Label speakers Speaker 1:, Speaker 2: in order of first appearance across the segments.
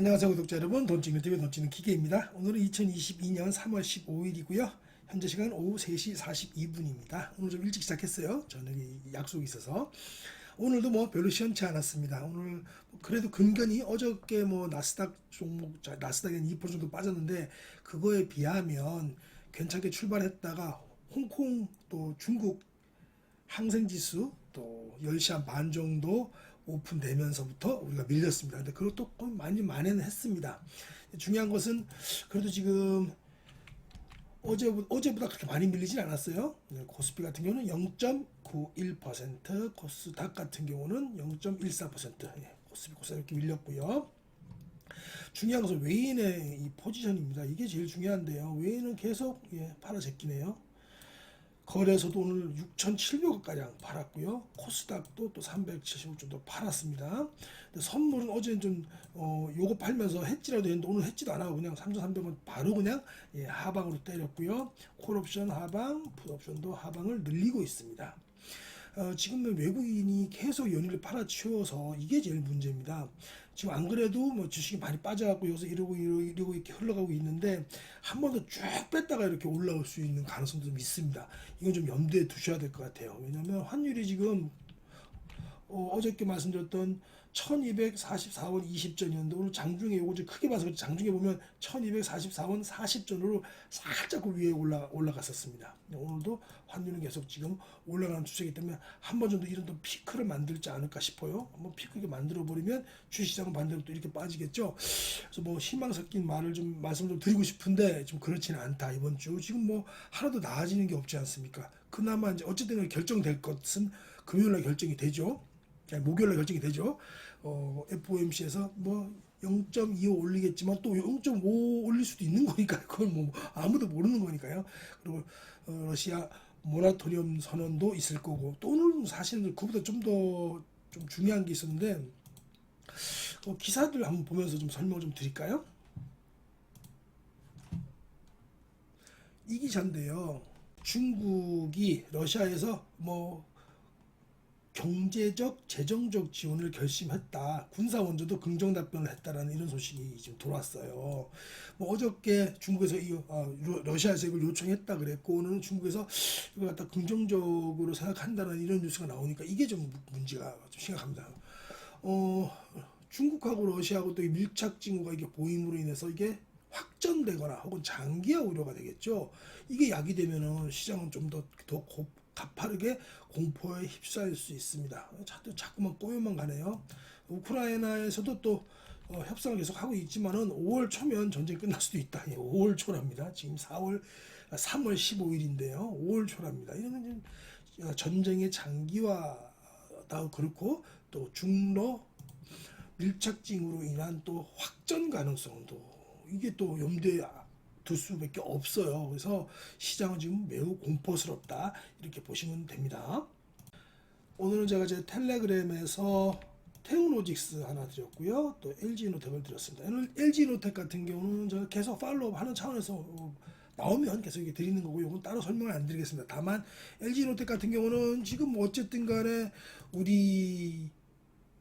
Speaker 1: 안녕하세요 구독자 여러분. 돈 찍는 TV 돈 찍는 기계입니다. 오늘은 2022년 3월 15일이고요. 현재 시간은 오후 3시 42분입니다. 오늘 좀 일찍 시작했어요. 저녁에 약속이 있어서. 오늘도 뭐 별로 시원치 않았습니다. 오늘 뭐 그래도 근근히 어저께 뭐 나스닥 종목 자, 나스닥은 2% 정도 빠졌는데 그거에 비하면 괜찮게 출발했다가 홍콩 또 중국 항생지수 또 10시 한 반 정도 오픈되면서부터 우리가 밀렸습니다. 근데 그것도 많이 만회는 했습니다. 중요한 것은 그래도 지금 어제 어제보다 그렇게 많이 밀리진 않았어요. 네, 코스피 같은 경우는 0.91%, 코스닥 같은 경우는 0.14%. 예, 코스피 코스닥 이렇게 밀렸고요. 중요한 것은 외인의 이 포지션입니다. 이게 제일 중요한데요. 외인은 계속 예, 팔아 제끼네요. 거래소도 오늘 6,700억 가량 팔았고요. 코스닥도 또 370억 정도 팔았습니다. 근데 선물은 어제는 좀 어, 요거 팔면서 했지라도 했는데 오늘 했지도 않아 그냥 3,300원 바로 그냥 예, 하방으로 때렸고요. 콜옵션 하방, 풋옵션도 하방을 늘리고 있습니다. 어, 지금은 외국인이 계속 연일을 팔아치워서 이게 제일 문제입니다. 지금 안 그래도 뭐 주식이 많이 빠져갖고 여기서 이러고, 이러고 이렇게 흘러가고 있는데 한 번 더 쭉 뺐다가 이렇게 올라올 수 있는 가능성도 좀 있습니다. 이건 좀 염두에 두셔야 될 것 같아요. 왜냐하면 환율이 지금 어, 어저께 말씀드렸던 1244원 20전이었는데 오늘 장중에 요거 좀 크게 봐서 장중에 보면 1244원 40전으로 살짝 그 위에 올라 올라갔었습니다. 오늘도 환율은 계속 지금 올라가는 추세이기 때문에 한 번 정도 이런 또 피크를 만들지 않을까 싶어요. 한번 피크 게 만들어 버리면 주시장은 반대로 또 이렇게 빠지겠죠. 그래서 뭐 희망 섞인 말을 좀 말씀 좀 드리고 싶은데 좀 그렇지는 않다 이번 주 지금 뭐 하나도 나아지는 게 없지 않습니까? 그나마 이제 어쨌든 결정될 것은 금요일 날 결정이 되죠. 목요일날 결정이 되죠. 어, FOMC에서 뭐 0.25 올리겠지만 또 0.5 올릴 수도 있는 거니까 그건 뭐 아무도 모르는 거니까요. 그리고 어, 러시아 모라토리엄 선언도 있을 거고 또 오늘 사실은 그보다 좀더좀 중요한 게 있었는데 어, 기사들 한번 보면서 좀 설명을 좀 드릴까요? 이 기사인데요. 중국이 러시아에서 뭐 경제적, 재정적 지원을 결심했다. 군사 원조도 긍정 답변을 했다라는 이런 소식이 지금 들어왔어요. 뭐 어저께 중국에서 이 어, 러- 러시아에서 이걸 요청했다 그랬고 오늘은 중국에서 이걸 갖다 긍정적으로 생각한다는 이런 뉴스가 나오니까 이게 좀 문제가 좀 심각합니다. 어, 중국하고 러시아하고 또이 밀착 징후가 이게 보임으로 인해서 이게 확전되거나 혹은 장기화 우려가 되겠죠. 이게 약이 되면은 시장은 좀 더 더 가파르게 공포에 휩싸일 수 있습니다. 자꾸 자꾸만 꼬여만 가네요. 우크라이나에서도 또 어, 협상을 계속 하고 있지만은 5월 초면 전쟁 이 끝날 수도 있다. 예, 5월 초랍니다. 지금 4월, 아, 3월 15일인데요. 5월 초랍니다. 이러면 좀 어, 전쟁의 장기화도 그렇고 또 중러 밀착증으로 인한 또 확전 가능성도 이게 또 염두에 둘 수밖에 없어요. 그래서 시장은 지금 매우 공포스럽다 이렇게 보시면 됩니다. 오늘은 제가 제 텔레그램에서 테우노직스 하나 드렸고요. 또 LG노텍을 드렸습니다. LG노텍 같은 경우는 제가 계속 팔로우 하는 차원에서 어, 나오면 계속 드리는 거고 이건 따로 설명을 안 드리겠습니다. 다만 LG노텍 같은 경우는 지금 뭐 어쨌든 간에 우리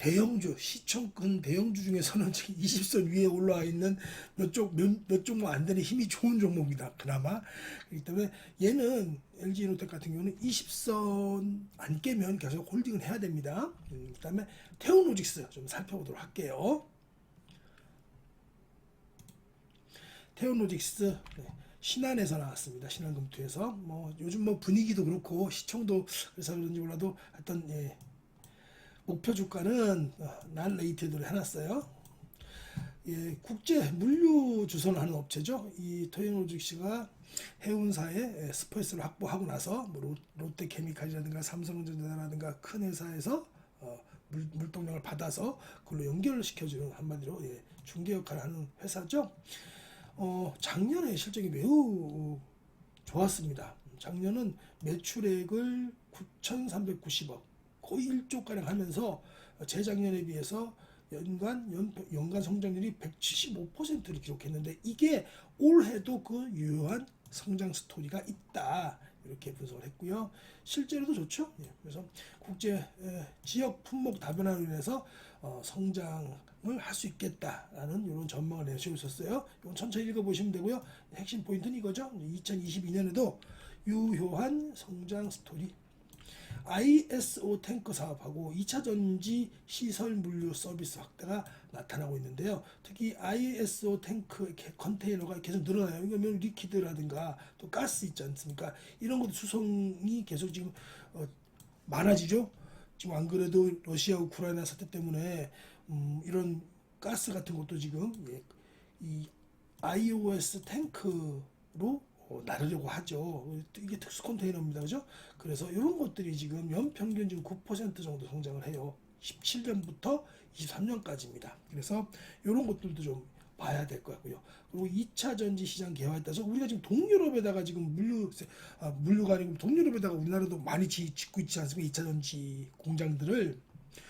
Speaker 1: 대형주 시청근 대형주 중에서는 지금 20선 위에 올라와 있는 몇쪽몇 종목 안 되는 힘이 좋은 종목이다 그나마 그렇기 때문에 얘는 LG 노텍 같은 경우는 20선 안 깨면 계속 홀딩을 해야 됩니다. 음, 그다음에 테오노직스 좀 살펴보도록 할게요. 테오노직스 네, 신한에서 나왔습니다. 신한금투에서 뭐 요즘 뭐 분위기도 그렇고 시청도 그래서 그런지 몰라도 하여튼 예, 목표 주가는 어, 난 레이트드로 해놨어요. 예, 국제 물류 주선을 하는 업체죠. 이 토요노직시가 해운사의 예, 스페이스를 확보하고 나서 뭐 롯- 롯데케미칼이라든가 삼성전자라든가 큰 회사에서 어, 물, 물동량을 받아서 그걸로 연결을 시켜주는 한마디로 예, 중개 역할을 하는 회사죠. 어, 작년에 실적이 매우 좋았습니다. 작년은 매출액을 9,390억, 거의 1조 가량 하면서 재작년에 비해서 연간 연, 연간 성장률이 175%를 기록했는데 이게 올해도 그 유효한 성장 스토리가 있다 이렇게 분석을 했고요. 실제로도 좋죠. 예, 그래서 국제 에, 지역 품목 다변화로 인해서 어, 성장을 할 수 있겠다라는 이런 전망을 내시고 있었어요. 이건 천천히 읽어보시면 되고요. 핵심 포인트는 이거죠. 2022년에도 유효한 성장 스토리. ISO 탱크 사업하고 2차 전지 시설 물류 서비스 확대가 나타나고 있는데요. 특히 ISO 탱크 컨테이너가 계속 늘어나요. 이거면 리퀴드라든가 또 가스 있지 않습니까? 이런 것도 수송이 계속 지금 어, 많아지죠. 지금 안 그래도 러시아 우크라이나 사태 때문에 음, 이런 가스 같은 것도 지금 예, 이 iOS 탱크로 어, 나르려고 하죠. 이게 특수 컨테이너입니다. 그죠? 그래서 이런 것들이 지금 연평균 지금 9% 정도 성장을 해요. 17년부터 23년까지입니다. 그래서 이런 것들도 좀 봐야 될 것 같고요. 그리고 2차 전지 시장 개화에 따라서 우리가 지금 동유럽에다가 지금 물류 아, 물류가 아니고 동유럽에다가 우리나라도 많이 지, 짓고 있지 않습니까? 2차 전지 공장들을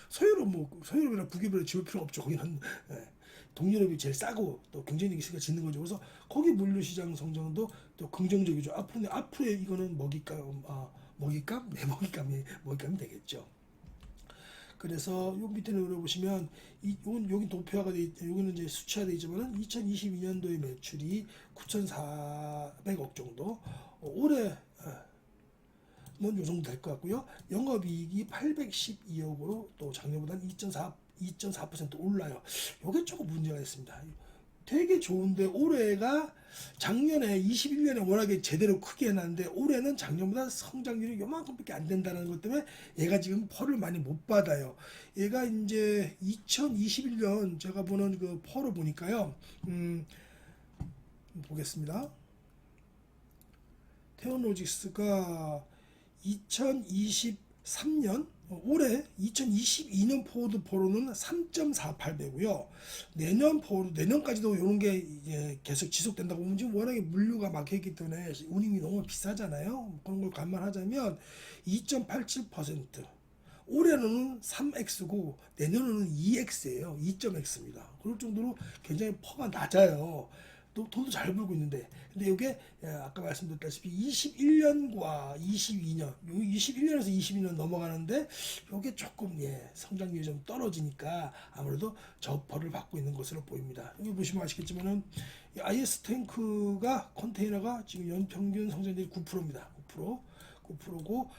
Speaker 1: 서유럽 뭐 서유럽이나 북유럽에 지을 필요 없죠. 거기는 예. 동유럽이 제일 싸고 또 경쟁력이 있으니까 짓는 거죠. 그래서 거기 물류 시장 성장도 또 긍정적이죠. 앞으로 앞으로 이거는 먹잇감 아, 먹잇감 네 먹잇감이 먹잇감이 되겠죠. 그래서 요 밑에 내려보시면 이 요건 여기 도표화가 돼 있, 여기는 이제 수치화 돼 있지만은 2022년도의 매출이 9,400억 정도 어, 올해 어, 요 정도 될 것 같고요. 영업이익이 812억으로 또 작년보다는 2.4 2.4% 올라요. 요게 조금 문제가 있습니다. 되게 좋은데 올해가 작년에 21년에 워낙에 제대로 크게 해놨는데 올해는 작년보다 성장률이 요만큼밖에 안 된다는 것 때문에 얘가 지금 펄을 많이 못 받아요. 얘가 이제 2021년 제가 보는 그 펄을 보니까요. 음, 보겠습니다. 테오노직스가 2023년 어, 올해 2022년 포워드 포로는 3.48배고요. 내년 포워드 내년까지도 이런 게 이제 계속 지속된다고 보면 지금 워낙에 물류가 막혀 있기 때문에 운임이 너무 비싸잖아요. 그런 걸 감안하자면 2.87% 올해는 3x고 내년에는 2x예요. 2.x입니다. 그럴 정도로 굉장히 퍼가 낮아요. 또 돈도 잘 벌고 있는데 근데 이게 예, 아까 말씀드렸다시피 21년과 22년 요 21년에서 22년 넘어가는데 요게 조금 예 성장률이 좀 떨어지니까 아무래도 저퍼를 받고 있는 것으로 보입니다. 여기 보시면 아시겠지만은 이 IS 탱크가 컨테이너가 지금 연평균 성장률이 9%입니다. 9% 9%고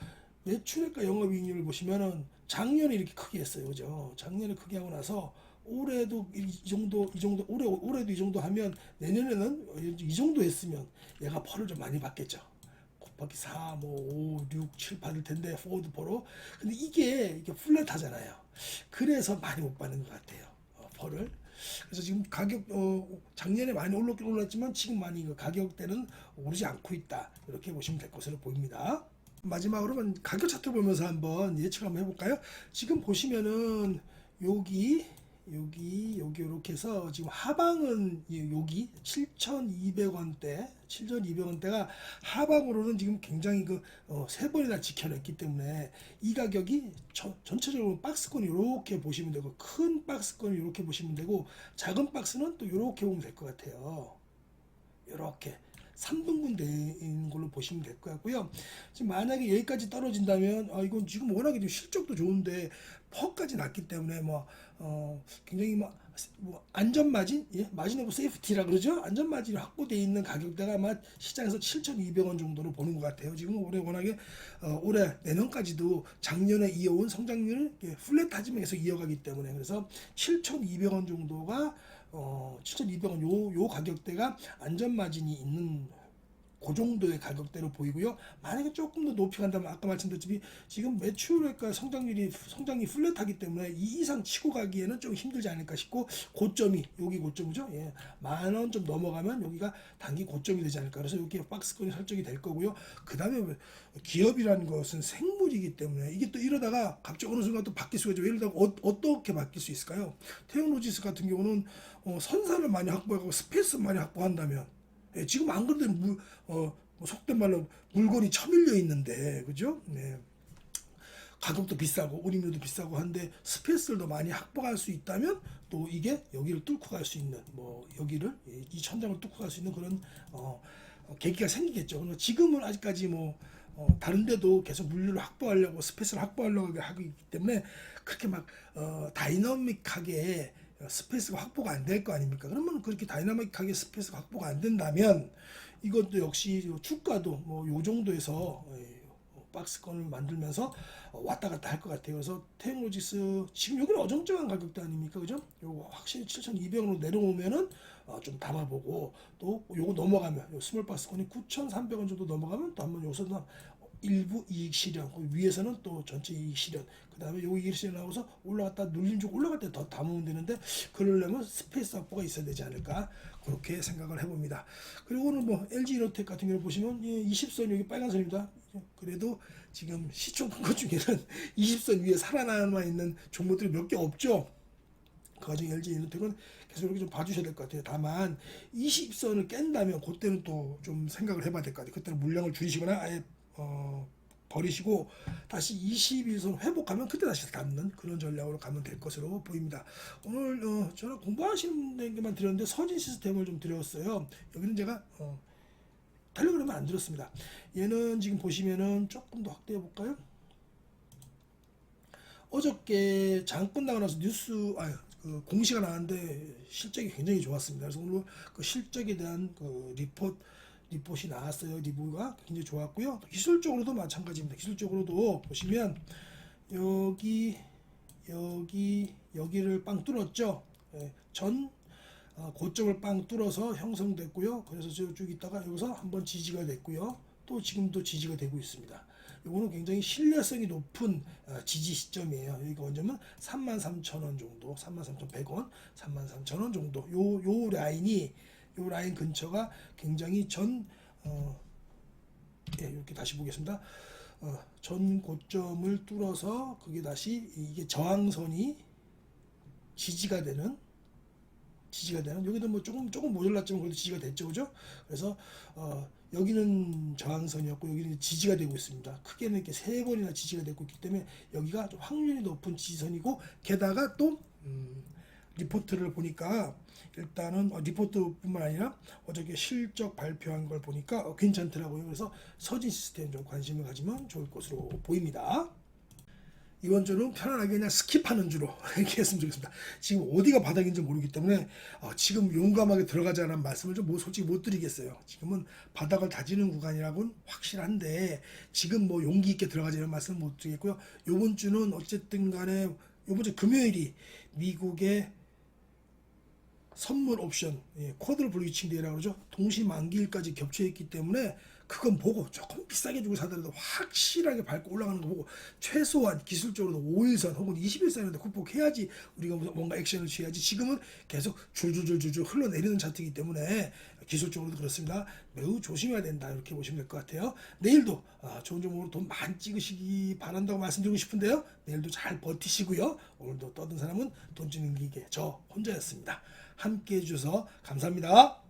Speaker 1: 매출액과 영업이익률을 보시면은 작년에 이렇게 크게 했어요. 그죠? 작년에 크게 하고 나서 올해도 이 정도 이 정도 올해 올해도 이 정도 하면 내년에는 이 정도 했으면 얘가 펄을 좀 많이 받겠죠. 곱하기 4, 뭐 5, 6, 7 받을 텐데 포워드 포로. 근데 이게 이게 플랫하잖아요. 그래서 많이 못 받는 것 같아요. 어, 펄을. 그래서 지금 가격 어, 작년에 많이 올랐긴 올랐지만 지금 많이 그 가격대는 오르지 않고 있다. 이렇게 보시면 될 것으로 보입니다. 마지막으로는 가격 차트 보면서 한번 예측 한번 해볼까요? 지금 보시면은 여기 여기 여기 이렇게 해서 지금 하방은 이- 여기 7,200원대 7,200원대가 하방으로는 지금 굉장히 그세 번이나 지켜냈기 때문에 이 가격이 저- 전체적으로 박스권 이렇게 보시면 되고 큰 박스권 이렇게 보시면 되고 작은 박스는 또 이렇게 보면 될 것 같아요. 이렇게 3등분 되는 걸로 보시면 될 것 같고요. 지금 만약에 여기까지 떨어진다면 아 이건 지금 워낙에 좀 실적도 좋은데 퍼까지 났기 때문에 뭐 어, 굉장히 뭐, 뭐 안전 마진, 예, 마진 오브 세이프티라 그러죠. 안전 마진이 확보되어 있는 가격대가 아마 시장에서 7,200원 정도로 보는 것 같아요. 지금 올해 워낙에 어, 올해 내년까지도 작년에 이어온 성장률을 예, 플랫하지만 계속 이어가기 때문에 그래서 7,200원 정도가 어, 7,200원 요, 요 가격대가 안전 마진이 있는 그 정도의 가격대로 보이고요. 만약에 조금 더 높이 간다면 아까 말씀드렸지만 지금 매출액과 성장률이 성장이 플랫하기 때문에 이 이상 치고 가기에는 좀 힘들지 않을까 싶고 고점이 여기 고점이죠. 예. 만 원 좀 넘어가면 여기가 단기 고점이 되지 않을까. 그래서 여기 박스권이 설정이 될 거고요. 그다음에 기업이라는 것은 생물이기 때문에 이게 또 이러다가 갑자기 어느 순간 또 바뀔 수가 있죠. 예를 들어 어, 어떻게 바뀔 수 있을까요? 태용로지스 같은 경우는 어, 선사를 많이 확보하고 스페이스 많이 확보한다면 예, 지금 안 그래도 물, 어, 뭐 속된 말로 물건이 처밀려 있는데, 그죠? 네. 가격도 비싸고 운임료도 비싸고 한데 스페이스를 많이 확보할 수 있다면 또 이게 여기를 뚫고 갈 수 있는 뭐 여기를 이 천장을 뚫고 갈 수 있는 그런 어, 어, 계기가 생기겠죠. 지금은 아직까지 뭐 어, 다른데도 계속 물류를 확보하려고 스페이스를 확보하려고 하고 있기 때문에 그렇게 막 어, 다이너믹하게 어, 스페이스가 확보가 안 될 거 아닙니까? 그러면 그렇게 다이나믹하게 스페이스가 확보가 안 된다면 이것도 역시 요 주가도 뭐 요 정도에서 예, 박스권을 만들면서 어, 왔다 갔다 할 것 같아요. 그래서 테크놀로지스 지금 여기는 어정쩡한 가격대 아닙니까? 그죠? 요거 확실히 7,200원으로 내려오면은 어, 좀 담아보고 또 요거 넘어가면 요 스몰 박스권이 9,300원 정도 넘어가면 또 한번 여기서 일부 이익 실현 그 위에서는 또 전체 이익 실현 그 다음에 요 이익 실현 나오서 올라갔다 눌림 쪽 올라갈 때 더 담으면 되는데 그러려면 스페이스 확보가 있어야 되지 않을까 그렇게 생각을 해봅니다 그리고는 뭐 LG 이노텍 같은 경우 보시면 예, 20선 여기 빨간 선입니다 그래도 지금 시총 큰것 중에는 20선 위에 살아남아 있는 종목들이 몇 개 없죠 그 과정에 LG 이노텍은 계속 이렇게 좀 봐주셔야 될 것 같아요. 다만 20선을 깬다면 그때는 또 좀 생각을 해봐야 될 것 같아요. 그때는 물량을 줄이시거나 아예 어, 버리시고 다시 21선 회복하면 그때 다시 담는 그런 전략으로 가면 될 것으로 보입니다. 오늘 어, 저는 공부하시는 데만 드렸는데 서진 시스템을 좀 드렸어요. 여기는 제가 어, 텔레그램은 안 드렸습니다. 얘는 지금 보시면은 조금 더 확대해 볼까요? 어저께 장 끝나고 나서 뉴스 아그 공시가 나왔는데 실적이 굉장히 좋았습니다. 그래서 오늘 그 실적에 대한 그 리포트 리포트이 나왔어요. 리뷰가 굉장히 좋았고요. 기술적으로도 마찬가지입니다. 기술적으로도 보시면 여기 여기 여기를 빵 뚫었죠. 예, 전 어, 고점을 빵 뚫어서 형성됐고요. 그래서 쭉 있다가 여기서 한번 지지가 됐고요. 또 지금도 지지가 되고 있습니다. 이거는 굉장히 신뢰성이 높은 어, 지지 시점이에요. 여기가 언제면 33,000원 정도, 33,100원, 33,000원 정도. 요 요 라인이 요 라인 근처가 굉장히 전 어, 예, 이렇게 다시 보겠습니다. 어, 전 고점을 뚫어서 그게 다시 이게 저항선이 지지가 되는 지지가 되는 여기도 뭐 조금 조금 모자랐지만 그래도 지지가 됐죠, 그죠? 그래서 어, 여기는 저항선이었고 여기는 지지가 되고 있습니다. 크게는 이렇게 세 번이나 지지가 되고 있기 때문에 여기가 좀 확률이 높은 지지선이고 게다가 또 음, 리포트를 보니까 일단은 어, 리포트뿐만 아니라 어저께 실적 발표한 걸 보니까 어, 괜찮더라고요. 그래서 서진 시스템 좀 관심을 가지면 좋을 것으로 보입니다. 이번 주는 편안하게 그냥 스킵하는 주로 이렇게 했으면 좋겠습니다. 지금 어디가 바닥인지 모르기 때문에 어, 지금 용감하게 들어가자는 말씀을 좀뭐 솔직히 못 드리겠어요. 지금은 바닥을 다지는 구간이라고는 확실한데 지금 뭐 용기 있게 들어가자는 말씀을 못 드리겠고요. 이번 주는 어쨌든 간에 이번 주 금요일이 미국의 선물 옵션 예, 쿼드를 블리칭 데이라고 그러죠. 동시 만기일까지 겹쳐 있기 때문에 그건 보고 조금 비싸게 주고 사더라도 확실하게 밟고 올라가는 거 보고 최소한 기술적으로도 5일선 혹은 21선인데 극복해야지 우리가 뭔가 액션을 취해야지 지금은 계속 줄줄줄줄줄 흘러내리는 차트이기 때문에 기술적으로도 그렇습니다. 매우 조심해야 된다 이렇게 보시면 될 것 같아요. 내일도 아, 좋은 종목으로 돈 많이 찍으시기 바란다고 말씀드리고 싶은데요. 내일도 잘 버티시고요. 오늘도 떠든 사람은 돈 찍는 기계 저 혼자였습니다. 함께 해주셔서 감사합니다.